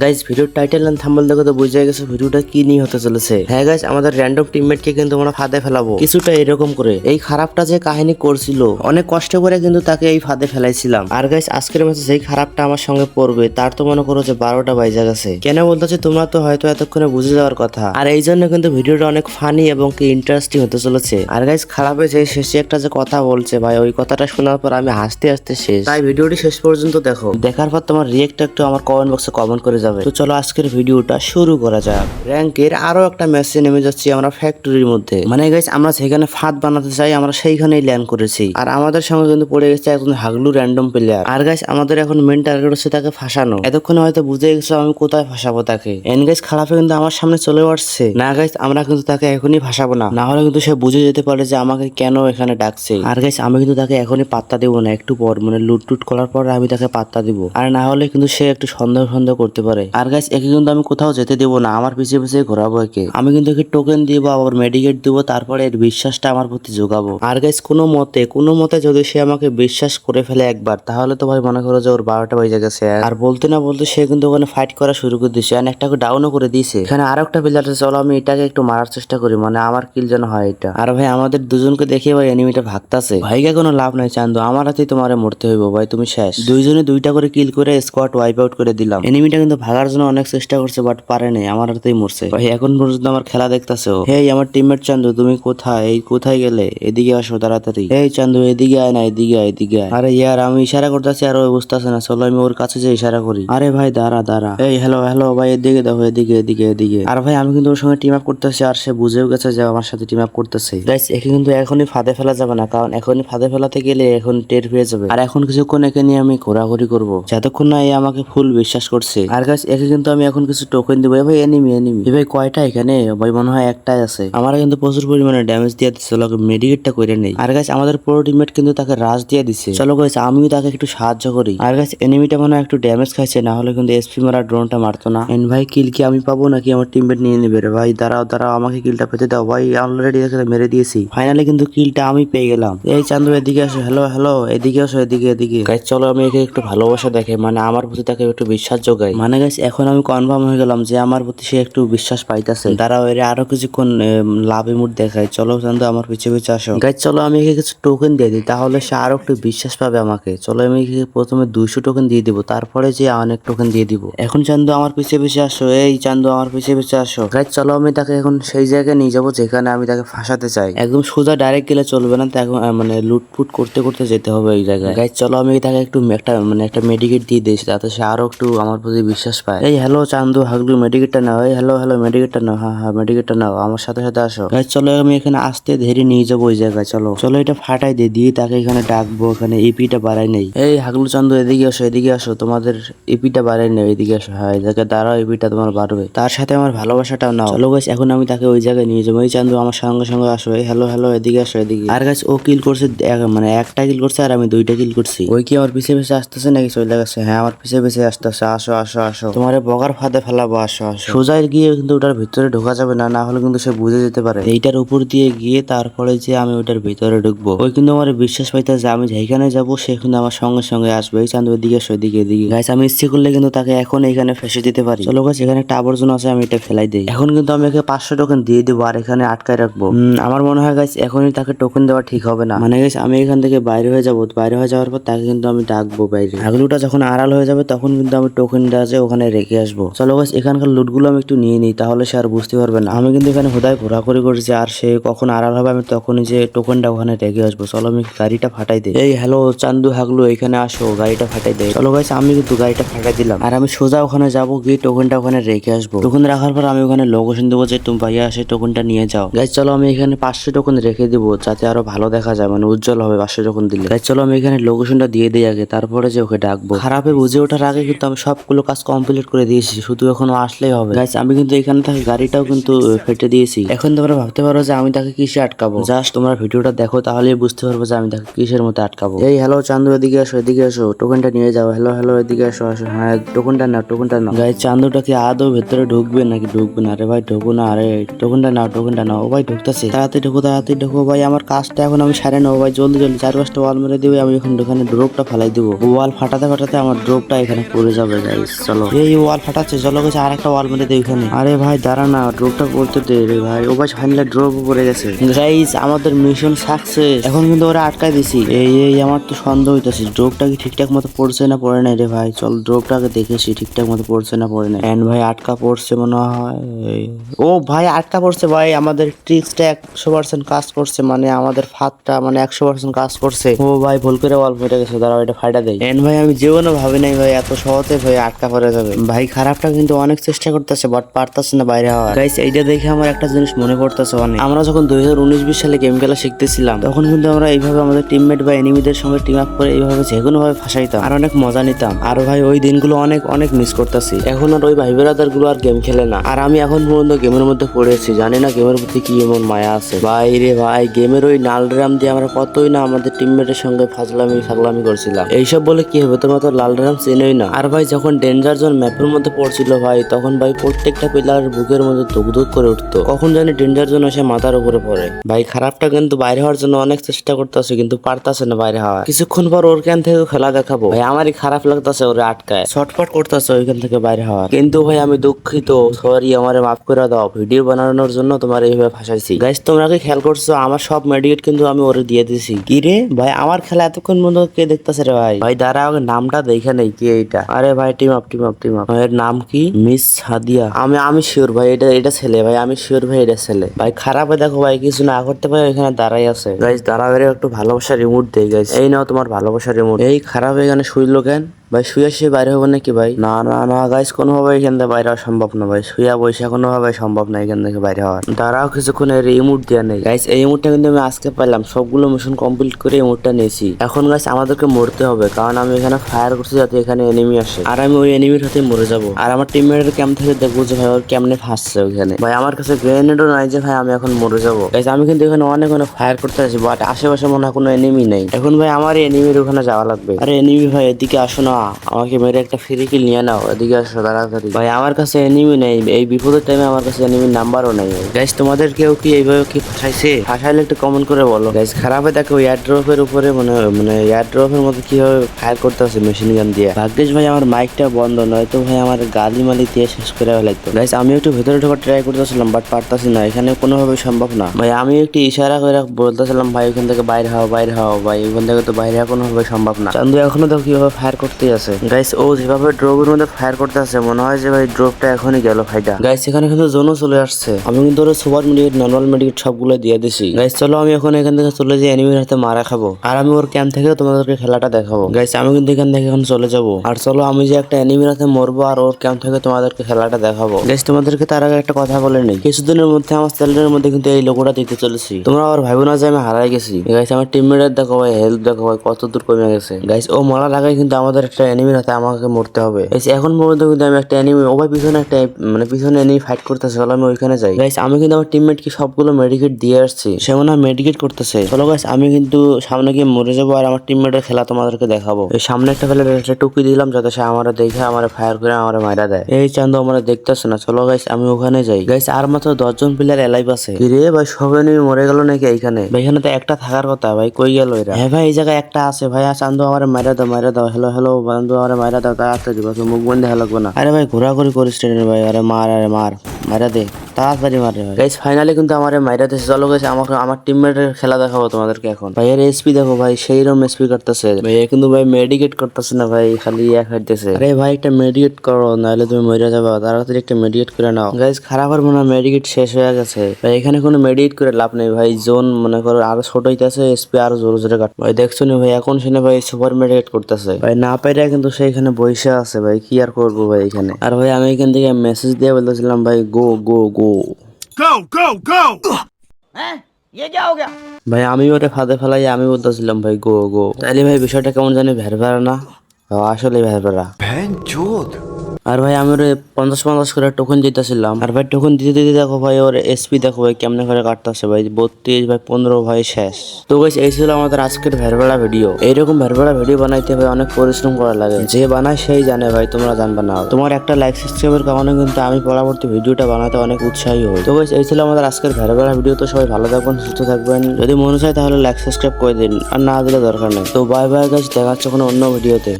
Guys ভিডিওর title and থাম্বল দেখে তো, বুঝে গেছে ভিডিওটা কি নিয়ে হতে চলেছে। হ্যাঁ গাইজ আমাদের র্যান্ডম টিমমেটকে কিন্তু আমরা ফাঁদে ফেলাবো। কিছুটা এরকম করে। এই খারাপটা যে কাহিনী করছিল, অনেক কষ্ট করে কিন্তু তাকে এই ফাঁদে ফেলাইছিলাম। আর গাইজ আজকের ম্যাচে যেই খারাপটা আমার সঙ্গে পড়বে, তার তো মনে করো যে বারোটা বাইজা গেছে। কেন বলতেছে, তোমরা তো হয়তো এতক্ষণে বুঝে যাওয়ার কথা। আর এই জন্য কিন্তু ভিডিওটা অনেক ফানি এবং কি ইন্টারেস্টিং হতে চলেছে। আর গাইজ খারাপে যে শেষে একটা যে কথা বলছে, ভাই, ওই কথাটা শোনার পর আমি হাসতে হাসতে শেষ। তাই ভিডিওটি শেষ পর্যন্ত দেখো। দেখার পর তোমার রিয়েক্ট একটু আমার কমেন্ট বক্সে কমেন্ট করে যাবে। তো চলো আজকের ভিডিওটা শুরু করা যাক। র্যাঙ্কের আরও একটা ম্যাচে নেমে যাচ্ছি আমরা ফ্যাক্টরির মধ্যে। মানে গাইজ আমরা যেখানে ফাঁদ বানাতে চাই, আমরা সেইখানেই ল্যান্ড করেছি। আর আমাদের সঙ্গে কিন্তু পড়ে গেছে একজন হাগলু র্যান্ডম প্লেয়ার আর গাইস আমাদের এখন মেন টার্গেট হচ্ছে তাকে ফাঁসানো। এতক্ষণে হয়তো বুঝে গেছো আমি কোথায় ফাঁসাবো তাকে। এন গাইজ খারাপে কিন্তু আমার সামনে চলে আসছে। না গাইস আমরা কিন্তু তাকে এখনই ফাঁসাবো না। না হলে কিন্তু সে বুঝে যেতে পারে যে আমাকে কেন এখানে ডাকছে। আর গাইস আমি কিন্তু তাকে এখনই পাত্তা দেবো না, একটু পর। মানে লুট টুট করার পর আমি তাকে পাত্তা দিব। আর না হলে কিন্তু সে একটু সন্দেহ সন্দেহ করতে পারে। আর গাইজ একে কিন্তু আমি কোথাও যেতে দেবো না, আমার পিছিয়ে পিছিয়ে ঘোরাবো একে। আমি কিন্তু একে টোকেন দিব, আবার মেডিকেট দিব, তারপরে এর বিশ্বাসটা আমার প্রতি যোগাবো আর গাইজ কোনো মতে কোনো মতে যদি সে আমাকে বিশ্বাস করে ফেলে একবার, তাহলে তো ভাই মনে করো যে ওর বারোটা বেজে গেছে। আর বলতে না বলতে সে কিন্তু ওখানে ফাইট করা শুরু করে দিয়েছে আর একটাকে ডাউনও করে দিয়েছে। এখানে আর একটা প্লেয়ার আছে, চলো আমি এটাকে একটু মারার চেষ্টা করি মানে আমার কিল যেন হয় এটা। আর ভাই, আমাদের দুজনকে দেখে ভাই এনিমিটা ভাগতাছে। ভাইকে কোনো লাভ নাই চান্দু, আমার হাতেই তোমারে মরতে হইব, ভাই তুমি শেষ। দুইজনে দুইটা করে কিল করে স্কোয়াড ওয়াইপ আউট করে দিলাম। এনিমিটা কিন্তু ভাগার জন্য অনেক চেষ্টা করছে বাট পারে নাই। আমার হাতেই মরছে। এখন পর্যন্ত আমার খেলা দেখতাছে হেই, আমার টিমমেট চান্দু, তুমি কোথায়? এই কোথায় গেলে? এদিকে আসো তাড়াতাড়ি। এই চান্দু, এদিকে আয় না, এদিকে আয় এদিকে আয়। আরে ইয়ার, আমি ইশারা করতেছি, আর ওই বুঝতেছে না। চলো, আমি ওর কাছে যে ইশারা করি। আরে ভাই, দাঁড়া দাঁড়া। এই হ্যালো হ্যালো ভাই, এদিকে দেখো, এদিকে এদিকে এদিকে। আর ভাই, আমি কিন্তু ওর সঙ্গে টিম আপ করতেছি, আর সে বুঝেও গেছে যে আমার সাথে টিম আপ করতেছে। একে কিন্তু এখনই ফাঁদে ফেলা যাবে না, কারণ এখনই ফাঁদে ফেলাতে গেলে এখন টের পেয়ে যাবে। আর এখন কিছুক্ষণ একে নিয়ে আমি ঘোরাঘুরি করব। যতক্ষণ না এ আমাকে ফুল বিশ্বাস করছে। আর গাইস একে কিন্তু আমি এখন কিছু টোকেন দিব। ভাই এনিমি এনিমি ভাই, কয়টা এখানে? ভাই, মনে হয় একটাই আছে। আমার কিন্তু প্রচুর পরিমাণে ড্যামেজ দিয়ে দিচ্ছে চলো মেডিকেটটা করে নেই। আর গাইস আমাদের পুরো টিমমেট কিন্তু তাকে রাজ দিয়ে দিচ্ছে চলো গাইস আমিও তাকে একটু সাহায্য করি। আর গাইস এনিমিটা মনে হয় একটু ড্যামেজ খাইছে, না হলে কিন্তু এসপি মারা ড্রোনটা মারতো না। এন ভাই কিল কি আমি পাবো নাকি আমার টিমমেট নিয়ে নেবে? রে ভাই, দাঁড়াও দাঁড়াও, আমাকে কিলটা পেতে দাও। ভাই অলরেডি মেরে দিয়েছি। ফাইনালি কিন্তু কিলটা আমি পেয়ে গেলাম। এই চান্দু, এদিকে আসো। হ্যালো হ্যালো এদিকে আসো, এদিকে এদিকে। গাইস চলো, আমি একে একটু ভালোবাসা দেখে মানে আমার প্রতি তাকে একটু বিশ্বাস যোগাই। মানে গাইস এখন আমি কনফার্ম হয়ে গেলাম যে আমার প্রতি সে একটু বিশ্বাস পাইতাছে। দাঁড়াও, এর আরও কিছুক্ষণ লাভে মুড দেখায় চলো চান্দু, আমার পিছে পিছে আসো। গাইস চলো, আমি একে কিছু টোকেন দিয়ে দিই, তাহলে সে আরও একটু বিশ্বাস পাবে আমাকে। চলো, আমি প্রথমে দুইশো টোকেন দিয়ে দিব, তারপরে যে অনেক টোকেন দিয়ে দিব। এখন চান্দু, আমার পিছে পিছে আসো। এই চান্দু, আমার পিছে পিছে আসো। গাইস চলো, আমি তাকে এখন সেই জায়গায় নিয়ে যাব, যেখানে আমি তাকে ফাঁসাতে চাই। একদম সোজা ডাইরেক্ট গেলে চলবে না, তাকে মানে লুটপুট করতে করতে যেতে হবে এই জায়গায়। গাইস চলো, আমি তাকে একটু একটা মানে একটা মেডিকেট দিয়ে দিয়েছি যাতে সে আরও একটু আমার প্রতি বিশ্বাস পায়। এই হ্যালো চান্দু, হাগলু মেডিকেটটা নাও। এই হ্যালো হ্যালো মেডিকেটটা নাও। হ্যাঁ হ্যাঁ মেডিকেটটা নাও। আমার সাথে সাথে আসো। গাইস চলো, আমি এখানে আসতে ধীরে নিয়ে যাব ওই জায়গায়। চলো। চলো, এটা ফাটাই দিয়ে দিয়ে তাকে এখানে ডাকবো। এখানে ইপিটা বাড়াই নেই। এই, হাগলু, চান্দু, এদিকে আসো এদিকে আসো। তোমাদের ইপিটা বাড়াই নেই, এদিকে আসো। হ্যাঁ জায়গায় দাঁড়াও ইপিটা তোমার বাড়বে। তার সাথে আমার ভালোবাসাটাও নাও। চলো গাইস এখন আমি তাকে ওই জায়গায় নিয়ে যাব। এই, চান্দু, আমার সঙ্গে সঙ্গে আসো। এই হ্যালো হ্যালো এদিকে আসো, এদিকে। আর গাছ ও কিল করছে মানে একটা কিল করছে, আর আমি দুইটা কিল করছি। ওই কি আমার পিছে পিছে আসতেছে নাকি? চলে গেছে। হ্যাঁ আমার পিছে পিছে আসতেছে। আসো আসো আসো। তোমার এই বগার ফাঁদে ফেলাবো আসো আসো। সোজা গিয়ে কিন্তু ওটার ভিতরে ঢোকা যাবে না না হলে কিন্তু সে বুঝে যেতে পারে। এইটার উপর দিয়ে গিয়ে তারপরে যে আমি ওটার ভিতরে ঢুকবো ওই কিন্তু আমার বিশ্বাস পাইতে যে আমি যেখানে যাব সে কিন্তু আমার সঙ্গে সঙ্গে আসবে। এই চান্দু এদিকে আসো এদিকে। গাইস আমি ইচ্ছে করলে কিন্তু তাকে এখন এখানে ফেসে দিতে পারি। চলো গাছ এখানে একটা আবর্জনা আছে আমি এটা ফেলাই দিই। এখন কিন্তু আমি একে পাঁচশো টোকেন দিয়ে দিবো আর এখানে আটকায় রাখব। আমার মনে হয় গাছ এখনই তাকে টোকেন দেওয়া ঠিক হবে না। মানে গাছ আমি এখান থেকে বাইরে হয়ে যাব। বাইরে হয়ে যাওয়ার পর তাকে কিন্তু আমি ডাকবো বাইরে। আগলুটা যখন আড়াল হয়ে যাবে তখন কিন্তু আমি টোকেন দেওয়া আছে ওখানে রেখে আসব। চলো গাছ এখানকার লুটগুলো আমি একটু নিয়ে নিই, তাহলে সে আর বুঝতে পারবে না। আমি কিন্তু এখানে হোদায় ঘোরাঘুরি করেছি, আর সে কখন আড়াল হবে আমি তখনই যে টোকেনটা ওখানে রেখে আসব। চলো আমি গাড়িটা ফাটাই দিই। এই হ্যালো চান্দু হাগলু, এখানে আসো, গাড়িটা ফাটাই দেয় চলো গাছ আমি কিন্তু গাড়িটা ফাটাই দিলাম। আর আমি সোজা ওখানে যাব, গিয়ে টোকেনটা ওখানে রেখে আসব। টোকেন রাখার পর আমি ওখানে লোকেশন দেবো যে তুমি ভাইয়া আসে টোকেনটা নিয়ে যাও। গাইজ চলো আমি এখানে পাঁচশো টোকেন রেখে দিব, যাতে আরও ভালো দেখা যায় মানে উজ্জ্বল হবে পাঁচশো টোকেন দিলে। গাইজ চলো আমি এখানে লোকেশনটা দিয়ে দিই আগে, তারপরে যে ওকে ডাকবো। খারাপে বুঝে ওঠার আগে কিন্তু আমি সবগুলো কাজ কমপ্লিট করে দিয়েছি, শুধু এখনও আসলেই হবে। গাইজ আমি কিন্তু এখানে থেকে গাড়িটাও কিন্তু ফেটে দিয়েছি। এখন তোমরা ভাবতে পারো যে আমি তাকে কিসে আটকাবো? জাস্ট তোমরা ভিডিওটা দেখো, তাহলেই বুঝতে পারব যে আমি তাকে কিসের মতো আটকাবো। এই হ্যালো চান্দু, এদিকে আসো এদিকে আসো টোকেনটা নিয়ে যাও। হ্যালো হ্যালো এদিকে আসো আসো। হ্যাঁ টোকেনটা নাও টোকেনটা নাও। গাইজ চান্দুটা কি আদৌ ভেতরে ঢুকবে নাকি ঢুকবে না? আরে ভাই, ঢুকো না, আরে টোকেনটা নাও টোকেনটা নাও। ও ভাই, ঢুকতেছে। তাড়াতাড়ি ঢুকো তাড়াতাড়ি ঢুকো। ভাই, আমার কাজটা এখন আমি সারে নেব। ভাই, জলদি জলদি চার পাঁচটা ওয়াল মেরে দিবে, আমি এখন এখানে ড্রপটা ফেলাই দিব। ওয়াল ফাটাতে ফাটাতে আমার ড্রপটা এখানে পড়ে যাবে গাইজ চলো। গেল এই ওয়াল ফাটাচ্ছে চলো গেছে আর একটা ওয়াল মেরে ওখানে। আরে ভাই, দাঁড়া না ড্রপটা করতে দে রে ভাই। ও ভাই ফাইনালি ড্রপ পড়ে গেছে। গাইস আমাদের মিশন সাকসেস এখন কিন্তু ওরা আটকায় দিছি। এই এই, আমার তো সন্দেহ হইতাছে ড্রপটা কি ঠিকঠাক মতো পড়ছে না পড়ে নাই রে ভাই? চল ড্রপটা আগে দেখেছি ঠিকঠাক মতো পড়ছে না পড়ে নাই। এন্ড ভাই, আটকা পড়ছে মনে হয়। ও ভাই, আটকা পড়ছে ভাই। আমাদের ট্রিক্সটা একশো পার্সেন্ট কাজ করছে মানে আমাদের ফাঁদটা মানে একশো পার্সেন্ট কাজ করছে। ও ভাই, ভুল করে অল্প হয়ে গেছে, দাঁড়াও, এটা ফাইটা দেয় এন্ড ভাই, আমি জীবনও ভাবি নাই ভাই, এত সহজে ভাই আটকা পড়ে যাবে। ভাই খারাপটা কিন্তু অনেক চেষ্টা করতেছে বাট পারতাছে না বাইরে হওয়া গাইস এইটা দেখে আমার একটা জিনিস মনে পড়তেছে অনেক। আমরা যখন দুই হাজার উনিশ বিশ সালে গেম খেলা শিখতেছিলাম তখন কিন্তু আমরা এইভাবে আমাদের টিমমেট বা এনিমিদের সঙ্গে টিম আপ করে এইভাবে যে কোনো ভাবে ফাঁসাইতাম আর অনেক মজা নিতাম। আর ভাই ওই দিনগুলো অনেক অনেক মিস করতেছি। এখন আর ওই ভাই বেড়াদারগুলো আর গেম খেলে না। আর আমি এখন পর্যন্ত গেমের মধ্যে পড়েছি জানি না গেমের প্রতি কি এমন মায়া আছে। ভাই রে ভাই গেমের ওই লাল রাম দিয়ে আমরা কতই না আমাদের টিমমেটের সঙ্গে ফাজলামি ফাগলামি করছিলাম। এইসব বলে কি হবে? তোমার তো লাল রাম চেনই না। আর ভাই যখন ডেঞ্জার জোন ম্যাপের মধ্যে পড়ছিল ভাই, তখন ভাই প্রত্যেকটা প্লেয়ার বুকের মধ্যে ধুক ধুক করে উঠতো। কখন জানি ডেঞ্জার জোন এসে মাথার উপরে পড়ে। ভাই, খারাপটা কিন্তু বাইরে হওয়ার জন্য অনেক চেষ্টা করতেছে, কিন্তু পারতাছে না বাইরে হওয়া কিছুক্ষণ পর ওর ক্যান থেকে খেলা দেখাবো। ভাই, আমারই খারাপ লাগতেছে ওরে আটকায়। শর্টফট করতেছে ওইখান থেকে বাইরে হওয়া কিন্তু ভাই, আমি দুঃখিত। সরি আমারে মাফ করে দাও। ভিডিও বানানোর জন্য তোমার এইভাবে ফাঁসাইছি। গাইস তোমরা কি খেয়াল করছ? আমার সব মেডিকেট কিন্তু আমি ওরে দিয়ে দিছি। কি রে? ভাই, আমার খেলা এতক্ষণ পর্যন্ত কে দেখতেছে রে ভাই? ভাই দাঁড়া নামটা দেখে নেই, কি এইটা? আরে ভাই team up team up team up এর নাম কি? মিস হাদিয়া। আমি আমি শিওর ভাই, এটা এটা ছেলে ভাই, আমি শিওর ভাই, এটা ছেলে। ভাই, খারাপে দেখো ভাই, কিছু না করতে পারে এখানে দাঁড়াই আছে। গাইস দাঁড়াবে একটু ভালোবাসা রিমোট দেয় গাইস এই নাও তোমার ভালোবাসা রিমোট এই খারাপ এখানে শুইলো কেন? ভাই, শুয়ে শুয়ে বাইরে হবে নাকি ভাই? না না না গাইস কোনোভাবে এখান থেকে বাইরে হওয়া সম্ভব না ভাই। শুয়া বৈশা কোনোভাবে সম্ভব না এখান থেকে বাইরে হওয়ার দাঁড়াও, কিছুক্ষণ এর ইমোট দেওয়া নেই। গাইস এই ইমোটটা কিন্তু আমি আজকে পেলাম সবগুলো মিশন কমপ্লিট করে ইমোটটা নিয়েছি। এখন গাইস আমাদেরকে মরতে হবে, কারণ আমি এখানে ফায়ার করছি যাতে এখানে এনিমি আসে। আর আমি ওই এনিমির হাতে মরে যাব। আর আমার টিমমেটের ক্যাম্প থেকে দেখব যে ভাই, ওর কেমনে ফাঁসছে ওইখানে। ভাই, আমার কাছে গ্রেনেডও নাই যে ভাই, আমি এখন মরে যাব। গাইস আমি কিন্তু এখানে অনেক অনেক ফায়ার করতে আসি বাট আশেপাশে মনে হয় কোনো এনিমি নেই। এখন ভাই, আমার এনিমির ওখানে যাওয়া লাগবে। আরে এনিমি ভাই, এদিকে আসো না। আমাকে মেরে একটা ফ্রি কিল নিয়ে নাও, এদিকে আসো তাড়াতাড়ি। ভাই, আমার কাছে এনিমি নেই, এই বিপদের টাইমে আমার কাছে এনিমির নাম্বারও নেই। গাইস তোমাদের কেউ কি এইভাবে কি ফাঁসাইছে? ফাঁসাইলে একটু কমেন্ট করে বলো। গাইস খারাপে দেখো এয়ারড্রপের উপরে মানে মানে এয়ারড্রপের মধ্যে কীভাবে ফায়ার করতে আছে মেশিন গান দিয়ে। ভাগ্যিস ভাই, আমার মাইকটা বন্ধ নয় তো ভাই আমার গালি মালি দিয়ে শেষ করে ফেলাইতো। গাইস আমি একটু ভেতরে ঢোকার ট্রাই করতেছিলাম বাট পারতাছি না, এখানে কোনোভাবে সম্ভব না। ভাই, আমি একটু ইশারা করে বলতেছিলাম, ভাই ওখান থেকে বাইরে হও বাইরে হও, ভাই ওখান থেকে তো বাইরে কোনোভাবে সম্ভব না। চান্দু, এখনও তো কীভাবে ফায়ার করতেই আছে। গাইস ও যেভাবে ড্রপের মধ্যে ফায়ার করতে আছে মনে হয় যে ভাই ড্রপটা এখনই গেল ভাইটা গাইস এখানে কিন্তু জোনও চলে আসছে। আমি কিন্তু ওর সুপার মেডিকেট নর্মাল মেডিকেট সবগুলো দিয়ে দিছি। গাইস চলো আমি এখন এখান থেকে চলে যাই এনিমির হাতে মারা খাব। আর আমি ওর ক্যাম্প থেকে তোমাদেরকে খেলাটা দেখাবো। গাইস আমি কিন্তু এখান থেকে এখন চলে যাব। আর চলো আমি যে একটা এনিমির হাতে মরবো আর ওর ক্যাম্প থেকে তোমাদেরকে খেলাটা দেখাবো। গাইস তোমাদেরকে তার আগে একটা কথা বলে নেই। কিছুদিনের মধ্যে আমার চ্যানেলের মধ্যে কিন্তু এই লোকটা দিতে চলেছি। তোমরা আবার ভাইবো না যে আমি হারাই গেছি। গাইস আমার টিমমেটের দেখো ভাই হেল্প দেখো ভাই, কত দূর কমে গেছে। গাইস ও মরার আগে কিন্তু আমাদের একটা এনিমির হাতে আমাকে মরতে হবে। এখন পর্যন্ত কিন্তু আমি একটা অ্যানিমি ও পিছনে একটা মানে পিছনে এনিমি ফাইট করতেছে, চলো আমি ওইখানে যাই। গাইস আমি কিন্তু আমার টিমমেট কি সবগুলো মেডিকেট দিয়ে আসছি। সে মনে হয় মেডিকেট করতেছে। চলো গাইস আমি কিন্তু সামনে গিয়ে মরে যাব আর আমার টিমমেটের খেলা তোমাদেরকে দেখাবো। এই সামনে একটা ফেলে একটা টুকি দিলাম যাতে সে আমার দেখে, আমার ফায়ার করে, আমার মাইরা দেয়। এই চান্দ আমার দেখতেছে না। চলো গাইস আমি ওখানে যাই। গাইস আর মাত্র দশজন প্লেয়ার এলাইভ আছে। রে ভাই, সব এনিমি মরে গেল নাকি এইখানে? ভাই, এখানে তো একটা থাকার কথা, ভাই, কই গেল এরা? হ্যাঁ ভাই, এই জায়গায় একটা আছে। ভাই চান্দু আমার মাইরা দাও মাইরা দাও। হ্যালো হ্যালো বন্ধু, আরে মাইরা দাও তাড়াতাড়ি বাস মুখ বন্ধ লাগবে না। আরে ভাই, ঘোরাঘুরি করিস ট্রেনের ভাই, আরে মার আরে মার মারা দে। তাড়াতাড়ি মারে গাইস ফাইনালি কিন্তু আমার মাইরা দিয়েছে চলো গাইস আমাকে আমার টিমমেটের খেলা দেখাবো তোমাদেরকে এখন। ভাই এসপি দেখো ভাই সেই রকম এসপি করতেছে। ভাই কিন্তু ভাই মেডিকেট করতেছে না ভাই, খালি এক হাইতেছে আরে ভাই, একটা মেডিকেট করো, নাহলে তুমি মরে যাবে। তাড়াতাড়ি একটা মেডিকেট করে নাও। গাইস খারাপ আর মনে মেডিকেট শেষ হয়ে গেছে। ভাই, এখানে কোনো মেডিকেট করে লাভ নেই ভাই। জোন মনে করো আরও ছোট হইতেছে এসপি আরও জোরে জোরে কাট ভাই, দেখছ নি ভাই, এখন শুনে ভাই সুপার মেডিকেট করতেছে। ভাই, না পাইরা কিন্তু সে এখানে বসে আছে ভাই। কি আর করব ভাই এখানে? আর ভাই, আমি এখান থেকে মেসেজ দিয়ে বলতেছিলাম ভাই গো গো গো Go, go, go! ভাই আমি ওটা ফাঁদে ফেলাই আমি বলতেছিলাম ভাই গো গো তাইলে ভাই বিষয়টা কেমন জানি ভেরভেরা না ও, আসলে ভেরভেরা আর ভাই, আমি ওরে পঞ্চাশ পঞ্চাশ করে টোকন দিতেছিলাম। আর ভাই টোকন দিতে দিতে দেখো ভাই, ওর এসপি দেখো ভাই, কেমনে করে কাটতেছে ভাই, বত্রিশ ভাই পনেরো ভাই শেষ। তো গাইস এই ছিল আমাদের আজকের ভেরভেড়া ভিডিও এইরকম ভেরভেড়া ভিডিও বানাইতে ভাই অনেক পরিশ্রম করা লাগে। যে বানায় সেই জানে ভাই, তোমরা জানবে না। তোমার একটা লাইক সাবস্ক্রাইবের কারণে কিন্তু আমি পরবর্তী ভিডিওটা বানাতে অনেক উৎসাহী হই। তো গাইস এই ছিল আমাদের আজকের ভেরভেড়া ভিডিও তো সবাই ভালো থাকবেন, সুস্থ থাকবেন। যদি মনে চায় তাহলে লাইক সাবস্ক্রাইব করে দিন। আর না দিলে দরকার নেই। তো বাই বাই গাইস দেখা হচ্ছে কোনো অন্য ভিডিওতে